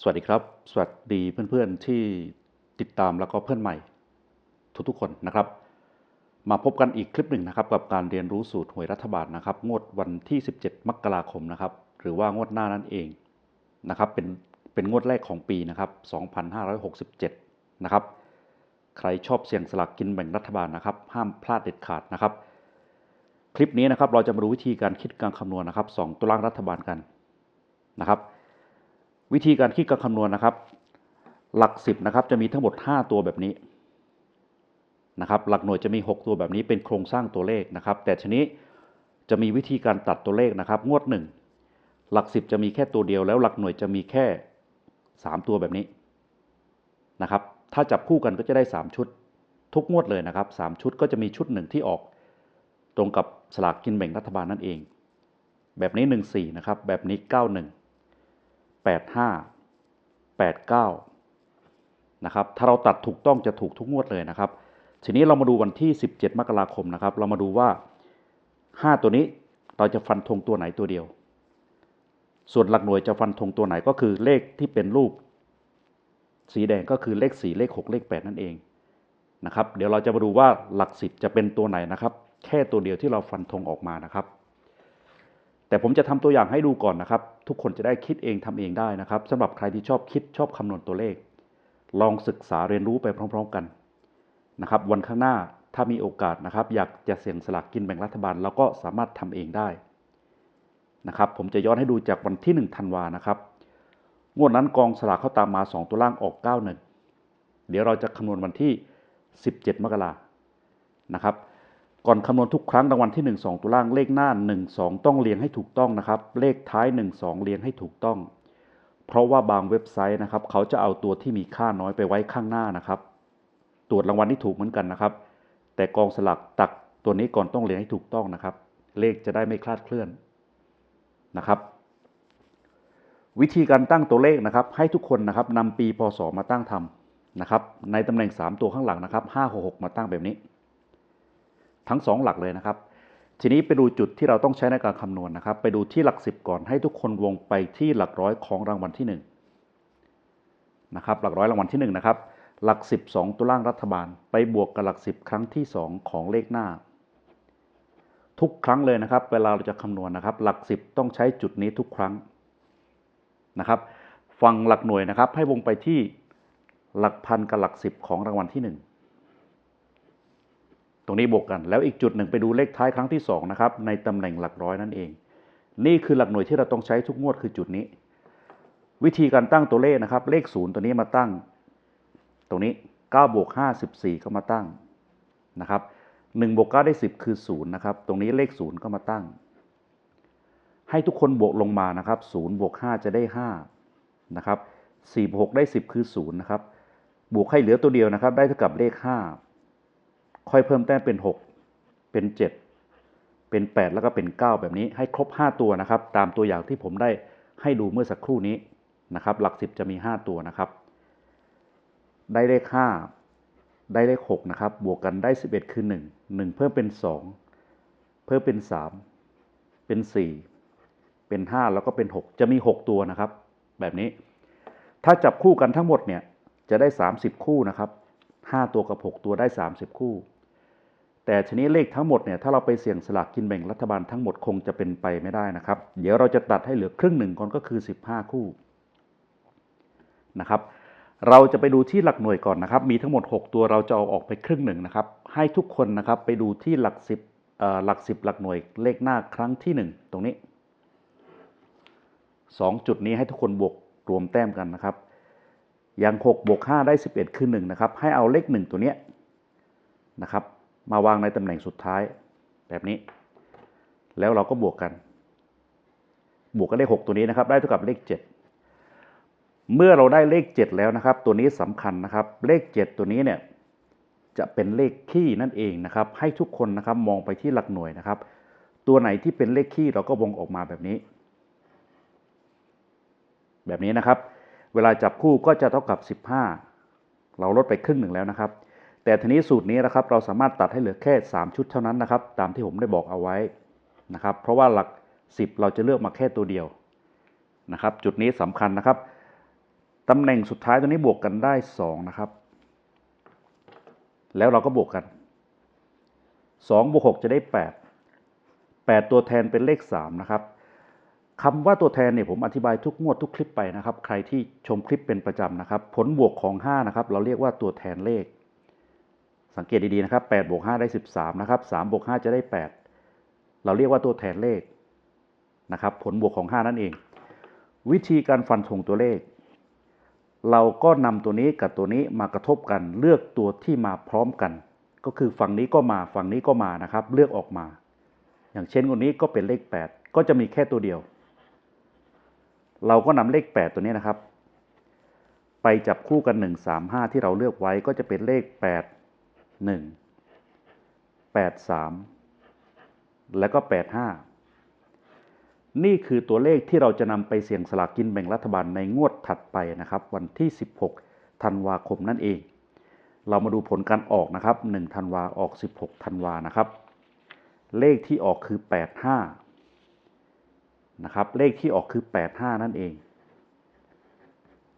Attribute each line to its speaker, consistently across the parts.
Speaker 1: สวัสดีครับ สวัสดีเพื่อนๆที่ติดตามแล้วก็เพื่อนใหม่ ทุกๆคนนะครับ มาพบกันอีกคลิปหนึ่งนะครับกับการเรียนรู้สูตรหวยรัฐบาลนะครับงวดวันที่ 17 มกราคมนะครับหรือว่างวดหน้านั่นเองนะครับเป็นเป็นงวดแรกของปีนะครับ 2567 นะครับใครชอบเสี่ยงสลากกินแบ่งรัฐบาลนะครับ ห้ามพลาดเด็ดขาดนะครับ คลิปนี้นะครับเราจะมาดูวิธีการคิดการคำนวณนะครับสองตัวล่างรัฐบาลกันนะครับ วิธีการคิดการคำนวณนะครับ หลักสิบนะครับจะมีทั้งหมด 5 ตัวแบบนี้นะครับหลักหน่วยจะมี 6 ตัวแบบนี้เป็นโครงสร้างตัวเลขนะครับ แต่ชนี้จะมีวิธีการตัดตัวเลขนะครับ งวดหนึ่งหลักสิบจะมีแค่ตัวเดียว แล้วหลักหน่วยจะมีแค่ 3 ตัวแบบนี้นะครับ ถ้าจับคู่กันก็จะได้ 3 ชุด ทุกงวดเลยนะครับ 3 ชุดก็จะมีชุดหนึ่งที่ออก ตรงกับสลากกินแบ่งรัฐบาลนั่นเอง แบบนี้ 1 4นะครับแบบนี้ 91 85 89นะครับถ้าเราตัดถูกต้องจะถูกทุกงวดเลยนะครับ ทีนี้เรามาดูวันที่ 17 มกราคมนะครับ เรามาดูว่า 5 ตัวนี้เราจะฟันธงตัวไหนตัวเดียว ส่วนหลักหน่วยจะฟันธงตัวไหนก็คือเลขที่เป็นรูป สีแดงก็คือเลข 4 เลข 6 เลข 8 นั่นเองนะครับเดี๋ยวเราจะมาดูว่าหลักสิบจะเป็นตัวไหนนะครับ แค่ตัวเดียวที่เราฟันธงออกมานะครับ แต่ผมจะทำตัวอย่างให้ดูก่อนนะครับ ทุกคนจะได้คิดเองทำเองได้นะครับสำหรับใครที่ชอบคิดชอบคำนวณตัวเลข ลองศึกษาเรียนรู้ไปพร้อม ๆกันนะครับ วันข้างหน้าถ้ามีโอกาสนะครับ อยากจะเสี่ยงสลากกินแบ่งรัฐบาลเราก็สามารถทำเองได้นะครับ ผมจะย้อนให้ดูจากวันที่ 1 ธันวานะครับงวดนั้นกองสลากเข้าตามมา 2 ตัวล่างออก91เดี๋ยวเราจะคำนวณวันที่ 17 มกรานะครับ ก่อนคำนวณทุกครั้งรางวัลที่ 1 2 ตัวล่างเลขหน้า 1 2 ต้องเรียงให้ถูกต้องนะครับ เลขท้าย 1 2 เรียงให้ถูกต้อง เพราะว่าบางเว็บไซต์นะครับ เขาจะเอาตัวที่มีค่าน้อยไปไว้ข้างหน้านะครับ ตรวจรางวัลที่ถูกเหมือนกันนะครับ แต่กองสลากตักตัวนี้ก่อนต้องเรียงให้ถูกต้องนะครับ เลขจะได้ไม่คลาดเคลื่อนนะครับ วิธีการตั้งตัวเลขนะครับ ให้ทุกคนนะครับนำปีพศมาตั้งทำนะครับ ในตำแหน่ง 3 ตัวข้างหลังนะครับ5 6 6 มาตั้งแบบนี้ ทั้ง 2 หลักเลยนะครับ ทีนี้ไปดูจุดที่เราต้องใช้ในการคำนวณนะครับ ไปดูที่หลัก 10 ก่อนให้ทุกคนวงไปที่หลักร้อยของรางวัลที่1นะครับหลักร้อยรางวัลที่1นะครับหลัก 12 ตัวล่างรัฐบาล ไปบวกกับหลัก 10 ครั้งที่ 2 ของเลขหน้า ทุกครั้งเลยนะครับ เวลาเราจะคำนวณนะครับ หลัก 10 ต้องใช้จุดนี้ทุกครั้งนะครับฟังหลักหน่วยนะครับ ให้วงไปที่หลักพันกับหลัก 10 ของรางวัลที่1 ตรงนี้บวกกัน แล้วอีกจุดหนึ่งไปดูเลขท้ายครั้งที่2นะครับในตำแหน่งหลักร้อยนั่นเอง นี่คือหลักหน่วยที่เราต้องใช้ทุกงวดคือจุดนี้ วิธีการตั้งตัวเลขนะครับ เลขศูนย์ตัวนี้มาตั้ง ตรงนี้9บวก5 14 ก็มาตั้งนะครับ1บวก9ได้ 10 คือ0นะครับตรงนี้เลข0ก็มาตั้ง ให้ทุกคนบวกลงมานะครับ0บวก5จะได้5นะครับ4บวก6ได้ 10 คือ0นะครับบวกให้เหลือตัวเดียวนะครับ ได้เท่ากับเลข5 ค่อยเพิ่มแต้มเป็น 6 เป็น 7 เป็น 8 แล้วก็เป็น 9 แบบนี้ให้ครบ 5 ตัวนะครับ ตามตัวอย่างที่ผมได้ให้ดูเมื่อสักครู่นี้นะครับ หลัก 10 จะมี 5 ตัวนะครับ ได้เลข 5 ได้เลข 6 นะครับ บวกกันได้ 11 คือ 1 1 เพิ่มเป็น 2 เพิ่มเป็น 3 เป็น 4 เป็น 5 แล้วก็เป็น 6 จะมี 6 ตัวนะครับ แบบนี้ ถ้าจับคู่กันทั้งหมดเนี่ยจะได้ 30 คู่นะครับ 5 ตัวกับ 6 ตัวได้ 30 คู่ แต่ชนิดเลขทั้งหมดเนี่ยถ้าเราไปเสี่ยงสลากกินแบ่งรัฐบาลทั้งหมดคงจะเป็นไปไม่ได้นะครับ เดี๋ยวเราจะตัดให้เหลือครึ่งหนึ่งก่อนก็คือ 15 คู่นะครับเราจะไปดูที่หลักหน่วยก่อนนะครับ มีทั้งหมด 6 ตัวเราจะเอาออกไปครึ่งหนึ่งนะครับ ให้ทุกคนนะครับไปดูที่หลัก10เอ่อหลัก10หลักหน่วยเลขหน้าครั้งที่ 1 ตรงนี้ 2 จุดนี้ให้ทุกคนบวกรวมแต้มกันนะครับ อย่าง6บวก5ได้ 11 คือ1นะครับ ให้เอาเลข 1 ตัวเนี้ยนะครับ มาวางในตำแหน่งสุดท้ายแบบนี้ แล้วเราก็บวกกัน บวกกันเลข 6 ตัวนี้นะครับ ได้เท่ากับเลข 7 เมื่อเราได้เลข 7 แล้วนะครับ ตัวนี้สำคัญนะครับ เลข 7 ตัวนี้เนี่ยจะเป็นเลขคี่นั่นเองนะครับ ให้ทุกคนนะครับมองไปที่หลักหน่วยนะครับ ตัวไหนที่เป็นเลขคี่เราก็วงออกมาแบบนี้ แบบนี้นะครับ เวลาจับคู่ก็จะเท่ากับ 15 เราลดไปครึ่งหนึ่งแล้วนะครับ แต่ทีนี้สูตรนี้นะครับเราสามารถตัดให้เหลือแค่ 3 ชุดเท่านั้นนะครับ ตามที่ผมได้บอกเอาไว้นะครับ เพราะว่าหลัก 10 เราจะเลือกมาแค่ตัวเดียวนะครับ จุดนี้สำคัญนะครับตำแหน่งสุดท้ายตัวนี้บวกกันได้สองนะครับ แล้วเราก็บวกกันสองบวกหกจะได้แปดแปดตัวแทนเป็นเลขสามนะครับคำว่าตัวแทนเนี่ยผมอธิบายทุกงวดทุกคลิปไปนะครับ ใครที่ชมคลิปเป็นประจำนะครับ ผลบวกของห้านะครับ เราเรียกว่าตัวแทนเลข สังเกตดีๆนะครับ8บวก5ได้ 13นะครับ3บวก5จะได้ 8 เราเรียกว่าตัวแทนเลขนะครับ ผลบวกของ 5 นั่นเอง วิธีการฟันธงตัวเลข เราก็นำตัวนี้กับตัวนี้มากระทบกัน เลือกตัวที่มาพร้อมกัน ก็คือฝั่งนี้ก็มาฝั่งนี้ก็มานะครับ เลือกออกมา อย่างเช่นคนนี้ก็เป็นเลข 8 ก็จะมีแค่ตัวเดียว เราก็นำเลข 8 ตัวนี้นะครับ ไปจับคู่กัน 1 3 5 ที่เราเลือกไว้ก็จะเป็นเลข 8 หนึ่งแปดสามแล้วก็แปดห้านี่คือตัวเลขที่เราจะนำไปเสี่ยงสลากกินแบ่งรัฐบาลในงวดถัดไปนะครับ วันที่ 16 ธันวาคมนั่นเอง เรามาดูผลการออกนะครับ 1 ธันวาออก 16 ธันวานะครับ เลขที่ออกคือ 85นะครับเลขที่ออกคือ 85 นั่นเอง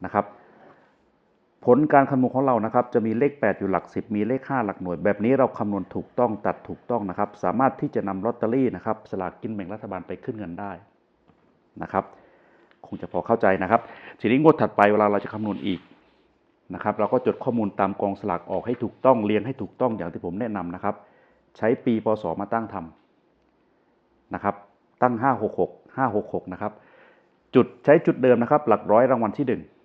Speaker 1: นะครับ ผลการคำนวณของเรานะครับจะมีเลข 8 อยู่หลัก 10 มีเลข 5 หลักหน่วย แบบนี้เราคำนวณถูกต้องตัดถูกต้องนะครับ สามารถที่จะนำลอตเตอรี่นะครับสลากกินแบ่งรัฐบาลไปขึ้นเงินได้นะครับ คงจะพอเข้าใจนะครับ ทีนี้งวดถัดไปเวลาเราจะคำนวณอีกนะครับ เราก็จดข้อมูลตามกองสลากออกให้ถูกต้องเรียงให้ถูกต้องอย่างที่ผมแนะนำนะครับ ใช้ปีพศมาตั้งทำนะครับ ตั้ง 566 566นะครับจุดใช้จุดเดิมนะครับ หลักร้อยรางวัลที่ 1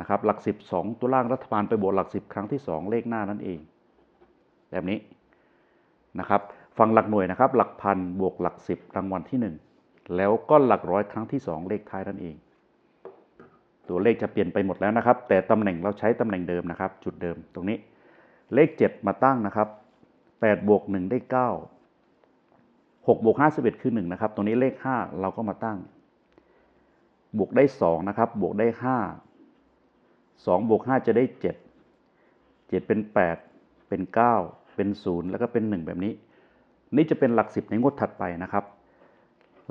Speaker 1: นะครับหลัก 10 2 ตัวล่างรัฐบาลไปบวกหลัก 10 ครั้งที่ 2 เลขหน้านั่นเอง แบบนี้นะครับฝั่งหลักหน่วยนะครับ หลักพันบวกหลัก 10 รางวัลที่ 1 แล้วก็หลักร้อยครั้งที่ 2 เลขท้ายนั่นเอง ตัวเลขจะเปลี่ยนไปหมดแล้วนะครับ แต่ตำแหน่งเราใช้ตำแหน่งเดิมนะครับ จุดเดิมตรงนี้ เลข 7 มาตั้งนะครับ8บวก1ได้ 9 6บวก5 11คือ1นะครับตรงนี้เลข 5 เราก็มาตั้ง บวกได้2นะครับบวกได้ 5 2บวก5จะได้ 7 7 เป็น 8 เป็น 9 เป็น 0 แล้วก็เป็น 1 แบบนี้ นี่จะเป็นหลัก 10 ในงวดถัดไปนะครับ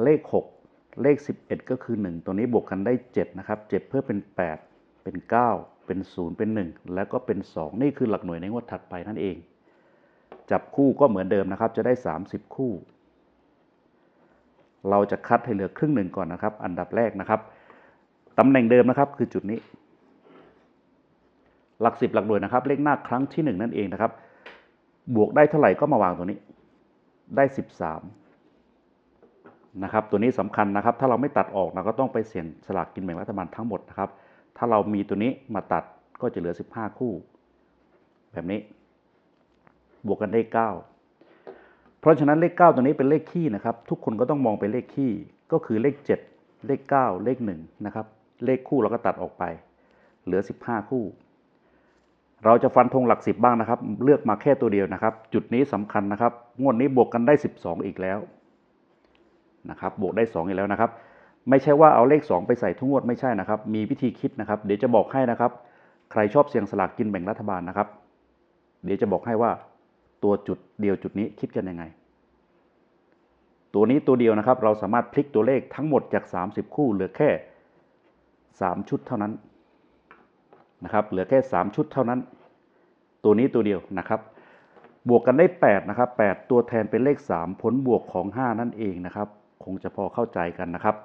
Speaker 1: เลข 6 เลข 11 ก็คือ 1 ตัวนี้บวกกันได้ 7 นะครับ 7 เพิ่มเป็น 8 เป็น 9 เป็น 0 เป็น 1 แล้วก็เป็น 2 นี่คือหลักหน่วยในงวดถัดไปนั่นเอง จับคู่ก็เหมือนเดิมนะครับ จะได้ 30 คู่ เราจะคัดให้เหลือครึ่งหนึ่งก่อนนะครับ อันดับแรกนะครับตำแหน่งเดิมนะครับคือจุดนี้ หลักสิบหลักหน่วยนะครับ เลขหน้าครั้งที่หนึ่งนั่นเองนะครับ บวกได้เท่าไหร่ก็มาวางตัวนี้ ได้สิบสามนะครับ ตัวนี้สำคัญนะครับ ถ้าเราไม่ตัดออกเราก็ต้องไปเสี่ยงสลากกินแบ่งรัฐบาลทั้งหมดนะครับ ถ้าเรามีตัวนี้มาตัดก็จะเหลือสิบห้าคู่ แบบนี้ บวกกันได้เก้าเพราะฉะนั้นเลข 9 ตัวนี้เป็นเลขคี่นะครับ ทุกคนก็ต้องมองเป็นเลขคี่ก็คือเลข 7 เลข 9 เลข1นะครับ เลขคู่เราก็ตัดออกไป เหลือ 15 คู่ เราจะฟันธงหลัก10บ้างนะครับ เลือกมาแค่ตัวเดียวนะครับ จุดนี้สำคัญนะครับ งวดนี้บวกกันได้ 12 อีกแล้วนะครับ บวกได้ 2 อีกแล้วนะครับ ไม่ใช่ว่าเอาเลข 2 ไปใส่ทุกงวดไม่ใช่นะครับ มีวิธีคิดนะครับ เดี๋ยวจะบอกให้นะครับ ใครชอบเสี่ยงสลากกินแบ่งรัฐบาลนะครับ เดี๋ยวจะบอกให้ว่าตัวจุดเดียวจุดนี้คิดกันยังไง ตัวนี้ตัวเดียวนะครับ เราสามารถพลิกตัวเลขทั้งหมดจาก 30 คู่เหลือแค่ 3 ชุดเท่านั้น นะครับเหลือแค่ 3 ชุดเท่านั้น ตัวนี้ตัวเดียวนะครับ บวกกันได้8นะครับ8ตัวแทนเป็นเลข 3 ผลบวกของ 5 นั่นเองนะครับ คงจะพอเข้าใจกันนะครับ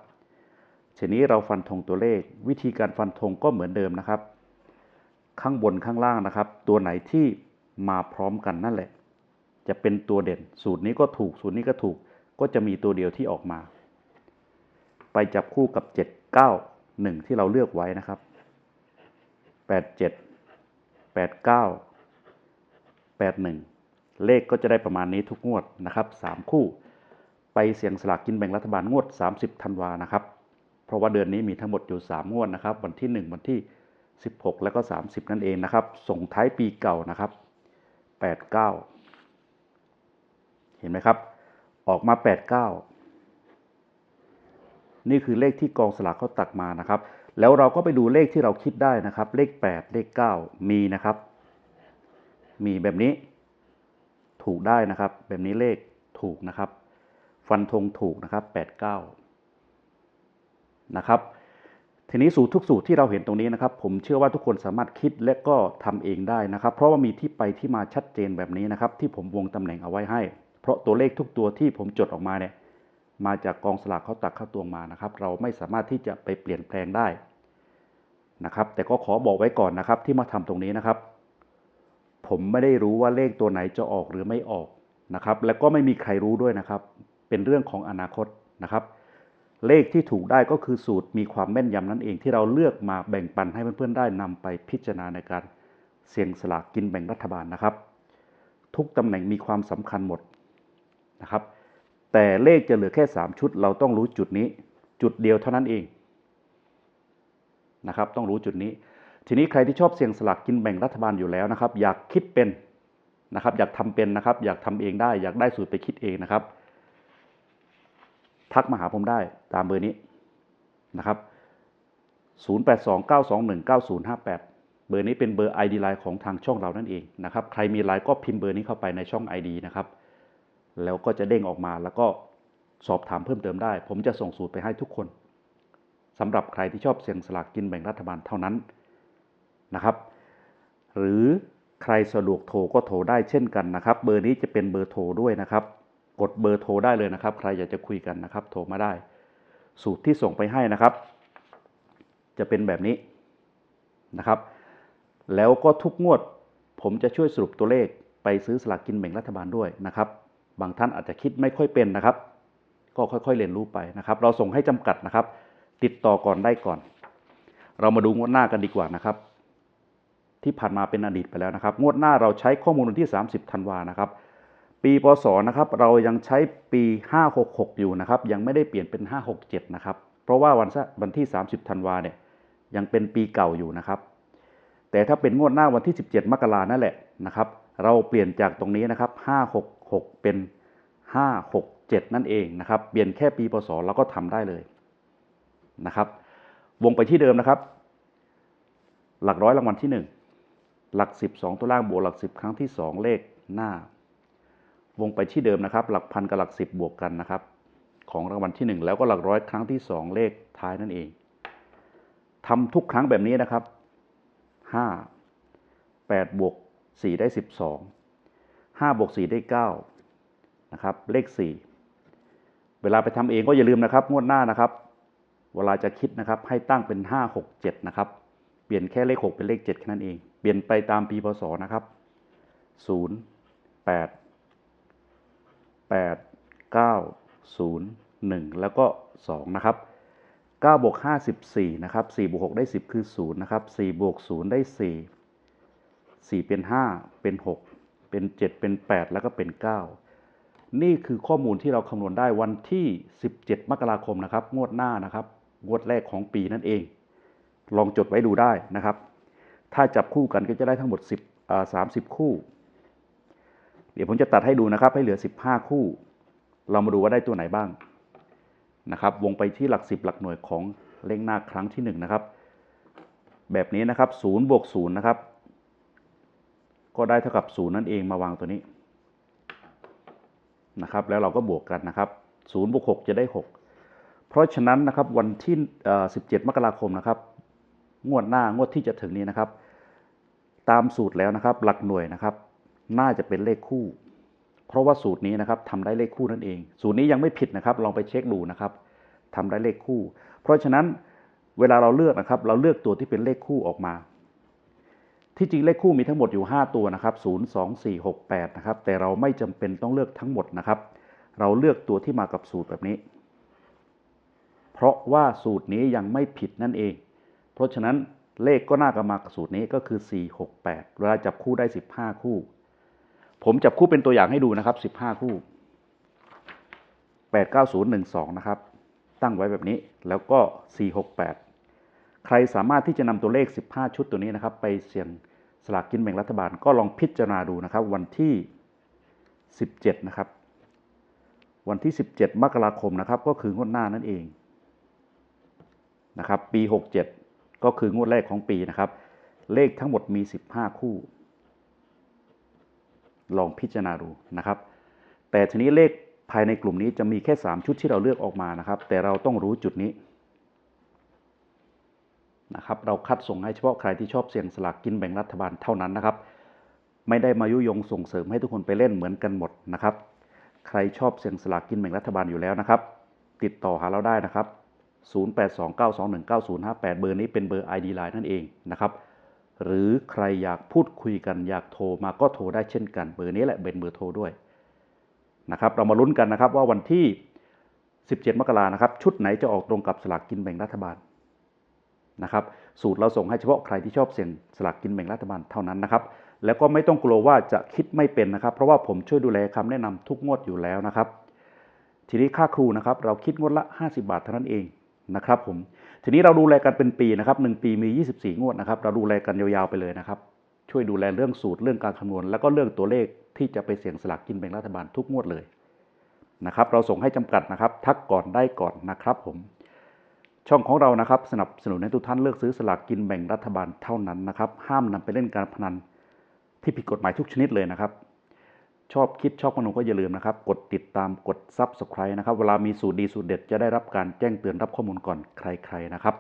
Speaker 1: ทีนี้เราฟันธงตัวเลข วิธีการฟันธงก็เหมือนเดิมนะครับ ข้างบนข้างล่างนะครับ ตัวไหนที่มาพร้อมกันนั่นแหละ จะเป็นตัวเด่น สูตรนี้ก็ถูก สูตรนี้ก็ถูก ก็จะมีตัวเดียวที่ออกมา ไปจับคู่กับ 7 9 1 ที่เราเลือกไว้นะครับ 87 89 81เก้าแปดหนึ่งเลขก็จะได้ประมาณนี้ทุกงวดนะครับ3คู่ ไปเสี่ยงสลากกินแบ่งรัฐบาลงวด 30ธันวานะครับ เพราะว่าเดือนนี้มีทั้งหมดอยู่ 3 งวดนะครับ วันที่ 1 วันที่ 16 แล้วก็ 30 นั่นเองนะครับ ส่งท้ายปีเก่านะครับ 89 เห็นไหมครับ ออกมา 89 นี่คือเลขที่กองสลากเขาตักมานะครับแล้วเราก็ไปดูเลขที่เราคิดได้นะครับ เลข 8 เลข 9 มีนะครับ มีแบบนี้ ถูกได้นะครับ แบบนี้เลขถูกนะครับ ฟันธงถูกนะครับ 89 นะครับ ทีนี้สูตรทุกสูตรที่เราเห็นตรงนี้นะครับ ผมเชื่อว่าทุกคนสามารถคิดและก็ทำเองได้นะครับ เพราะว่ามีที่ไปที่มาชัดเจนแบบนี้นะครับ ที่ผมวงตำแหน่งเอาไว้ให้ เพราะตัวเลขทุกตัวที่ผมจดออกมาเนี่ย มาจากกองสลากเขาตักเข้าตัวมานะครับ เราไม่สามารถที่จะไปเปลี่ยนแปลงได้นะครับ แต่ก็ขอบอกไว้ก่อนนะครับ ที่มาทำตรงนี้นะครับ ผมไม่ได้รู้ว่าเลขตัวไหนจะออกหรือไม่ออกนะครับ แล้วก็ไม่มีใครรู้ด้วยนะครับ เป็นเรื่องของอนาคตนะครับ เลขที่ถูกได้ก็คือสูตรมีความแม่นยำนั่นเองที่เราเลือกมาแบ่งปันให้เพื่อนๆได้นำไปพิจารณาในการเสี่ยงสลากกินแบ่งรัฐบาลนะครับ ทุกตำแหน่งมีความสำคัญหมดนะครับ แต่เลขจะเหลือแค่ 3 ชุด เราต้องรู้จุดนี้ จุดเดียวเท่านั้นเองนะครับ ต้องรู้จุดนี้ ทีนี้ใครที่ชอบเสี่ยงสลากกินแบ่งรัฐบาลอยู่แล้วนะครับ อยากคิดเป็นนะครับ อยากทำเป็นนะครับ อยากทำเองได้ อยากได้สูตรไปคิดเองนะครับ ทักมาหาผมได้ตามเบอร์นี้นะครับ 0829219058 เบอร์นี้เป็นเบอร์ ID ไลน์ของทางช่องเรานั่นเองนะครับ ใครมีไลน์ก็พิมพ์เบอร์นี้เข้าไปในช่อง ID นะครับ แล้วก็จะเด้งออกมาแล้วก็สอบถามเพิ่มเติมได้ ผมจะส่งสูตรไปให้ทุกคนสำหรับใครที่ชอบเสี่ยงสลากกินแบ่งรัฐบาลเท่านั้นนะครับ หรือใครสะดวกโทรก็โทรได้เช่นกันนะครับ เบอร์นี้จะเป็นเบอร์โทรด้วยนะครับ กดเบอร์โทรได้เลยนะครับ ใครอยากจะคุยกันนะครับ โทรมาได้ สูตรที่ส่งไปให้นะครับ จะเป็นแบบนี้นะครับ แล้วก็ทุกงวด ผมจะช่วยสรุปตัวเลขไปซื้อสลากกินแบ่งรัฐบาลด้วยนะครับ บางท่านอาจจะคิดไม่ค่อยเป็นนะครับ ก็ค่อยๆเรียนรู้ไปนะครับ เราส่งให้จำกัดนะครับ ติดต่อก่อนได้ก่อน เรามาดูงวดหน้ากันดีกว่านะครับ ที่ผ่านมาเป็นอดีตไปแล้วนะครับ งวดหน้าเราใช้ข้อมูลวันที่ 30ธันวานะครับ ปีพศนะครับเรายังใช้ปี 566 อยู่นะครับ ยังไม่ได้เปลี่ยนเป็น 567 นะครับ เพราะว่าวันวันที่ 30ธันวาเนี่ยยังเป็นปีเก่าอยู่นะครับ แต่ถ้าเป็นงวดหน้าวันที่ 17 มกรานั่นแหละนะครับ เราเปลี่ยนจากตรงนี้นะครับ 6 เป็น 567 นั่นเองนะครับ เปลี่ยนแค่ปีพศเราก็ทำได้เลยนะครับ วงไปที่เดิมนะครับ หลักร้อยรางวัลที่ 1 หลัก 12 ตัวล่างบวกหลัก 10 ครั้งที่ 2 เลขหน้า วงไปที่เดิมนะครับ หลักพันกับหลัก 10 บวกกันนะครับ ของรางวัลที่ 1 แล้วก็หลักร้อยครั้งที่ 2 เลขท้ายนั่นเองทำทุกครั้งแบบนี้นะครับห้าแปดบวกสี่ได้สิ บสองห้าบวกสี่ได้เก้านะครับเลขสี่เวลาไปทำเองก็อย่าลืมนะครับงวดหน้านะครับ เวลาจะคิดนะครับให้ตั้งเป็นห้าหกเจ็ดนะครับเปลี่ยนแค่เลขหกเป็นเลขเจ็ดแค่นั้นเอง เปลี่ยนไปตามปีพศนะครับศูนย์แปดแปดเก้าศูนย์หนึ่งแล้วก็สองนะครับ9บวก5 14นะครับ4บวก6ได้ 10 คือ 0 นะครับ4บวก0ได้ 4 4 เป็น 5 เป็น 6 เป็น 7 เป็น 8 แล้วก็เป็น 9 นี่คือข้อมูลที่เราคำนวณได้วันที่ 17 มกราคมนะครับ งวดหน้านะครับ งวดแรกของปีนั่นเอง ลองจดไว้ดูได้นะครับ ถ้าจับคู่กันก็จะได้ทั้งหมด 10อ่า30 คู่ เดี๋ยวผมจะตัดให้ดูนะครับ ให้เหลือ 15 คู่ เรามาดูว่าได้ตัวไหนบ้างนะครับ วงไปที่หลัก 10 หลักหน่วยของเลขหน้าครั้งที่1นะครับ แบบนี้นะครับ0บวก0นะครับ ก็ได้เท่ากับ0นั่นเองมาวางตัวนี้นะครับ แล้วเราก็บวกกันนะครับ0บวก6จะได้6เพราะฉะนั้นนะครับวันที่เอ่อ17มกราคมนะครับ งวดหน้างวดที่จะถึงนี้นะครับ ตามสูตรแล้วนะครับ หลักหน่วยนะครับ น่าจะเป็นเลขคู่ เพราะว่าสูตรนี้นะครับทำได้เลขคู่นั่นเอง สูตรนี้ยังไม่ผิดนะครับ ลองไปเช็คดูนะครับทำได้เลขคู่ เพราะฉะนั้นเวลาเราเลือกนะครับ เราเลือกตัวที่เป็นเลขคู่ออกมา ที่จริงเลขคู่มีทั้งหมดอยู่ 5 ตัวนะครับ 0 2 4 6 8 นะครับ แต่เราไม่จำเป็นต้องเลือกทั้งหมดนะครับ เราเลือกตัวที่มากับสูตรแบบนี้ เพราะว่าสูตรนี้ยังไม่ผิดนั่นเอง เพราะฉะนั้นเลขก็น่าจะมากับสูตรนี้ก็คือ 4 6 8 เวลาจับคู่ได้ 15 คู่ ผมจับคู่เป็นตัวอย่างให้ดูนะครับ 15 คู่ 8 9 0 1 2 นะครับ ตั้งไว้แบบนี้ แล้วก็ 4 6 8 ใครสามารถที่จะนำตัวเลข 15 ชุดตัวนี้นะครับ ไปเสี่ยง สลากกินแบ่งรัฐบาลก็ลองพิจารณาดูนะครับ วันที่ 17 นะครับ วันที่ 17 มกราคมนะครับ ก็คืองวดหน้านั่นเองนะครับ ปี 67 ก็คืองวดแรกของปีนะครับ เลขทั้งหมดมี 15 คู่ ลองพิจารณาดูนะครับ แต่ทีนี้เลขภายในกลุ่มนี้จะมีแค่ 3 ชุดที่เราเลือกออกมานะครับ แต่เราต้องรู้จุดนี้ นะครับเราคัดส่งให้เฉพาะใครที่ชอบเสี่ยงสลากกินแบ่งรัฐบาลเท่านั้นนะครับ ไม่ได้มายุยงส่งเสริมให้ทุกคนไปเล่นเหมือนกันหมดนะครับ ใครชอบเสี่ยงสลากกินแบ่งรัฐบาลอยู่แล้วนะครับ ติดต่อหาเราได้นะครับ 0829219058 เบอร์นี้เป็นเบอร์ ID Line นั่นเองนะครับ หรือใครอยากพูดคุยกันอยากโทรมาก็โทรได้เช่นกัน เบอร์นี้แหละเป็นเบอร์โทรด้วยนะครับ เรามาลุ้นกันนะครับว่าวันที่ 17 มกรานะครับ ชุดไหนจะออกตรงกับสลากกินแบ่งรัฐบาล นะครับสูตรเราส่งให้เฉพาะใครที่ชอบเสี่ยงสลากกินแบ่งรัฐบาลเท่านั้นนะครับแล้วก็ไม่ต้องกลัวว่าจะคิดไม่เป็นนะครับ เพราะว่าผมช่วยดูแลคำแนะนำทุกงวดอยู่แล้วนะครับ ทีนี้ค่าครูนะครับ เราคิดงวดละ 50 บาทเท่านั้นเองนะครับผมทีนี้เราดูแลกันเป็นปีนะครับหนึ่งปีมี 24 งวดนะครับ เราดูแลกันยาวๆไปเลยนะครับ ช่วยดูแลเรื่องสูตรเรื่องการคำนวณ แล้วก็เรื่องตัวเลขที่จะไปเสี่ยงสลากกินแบ่งรัฐบาลทุกงวดเลยนะครับ เราส่งให้จำกัดนะครับ ทักก่อนได้ก่อนนะครับผม ช่องของเรานะครับสนับสนุนให้ทุกท่านเลือกซื้อสลากกินแบ่งรัฐบาลเท่านั้นนะครับ ห้ามนำไปเล่นการพนันที่ผิดกฎหมายทุกชนิดเลยนะครับ ชอบคิดชอบขนมก็อย่าลืมนะครับ กดติดตามกด Subscribe นะครับ เวลามีสูตรดีสูตรเด็ดจะได้รับการแจ้งเตือนรับข้อมูลก่อนใคร ๆนะครับ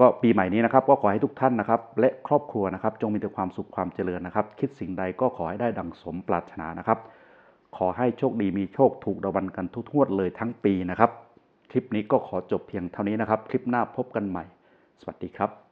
Speaker 1: ก็ปีใหม่นี้นะครับ ก็ขอให้ทุกท่านนะครับ และครอบครัวนะครับ จงมีแต่ความสุขความเจริญนะครับ คิดสิ่งใดก็ขอให้ได้ดังสมปรารถนานะครับ ขอให้โชคดีมีโชคถูกรางวัลกันทุกงวดเลยทั้งปีนะครับ คลิปนี้ก็ขอจบเพียงเท่านี้นะครับ คลิปหน้าพบกันใหม่ สวัสดีครับ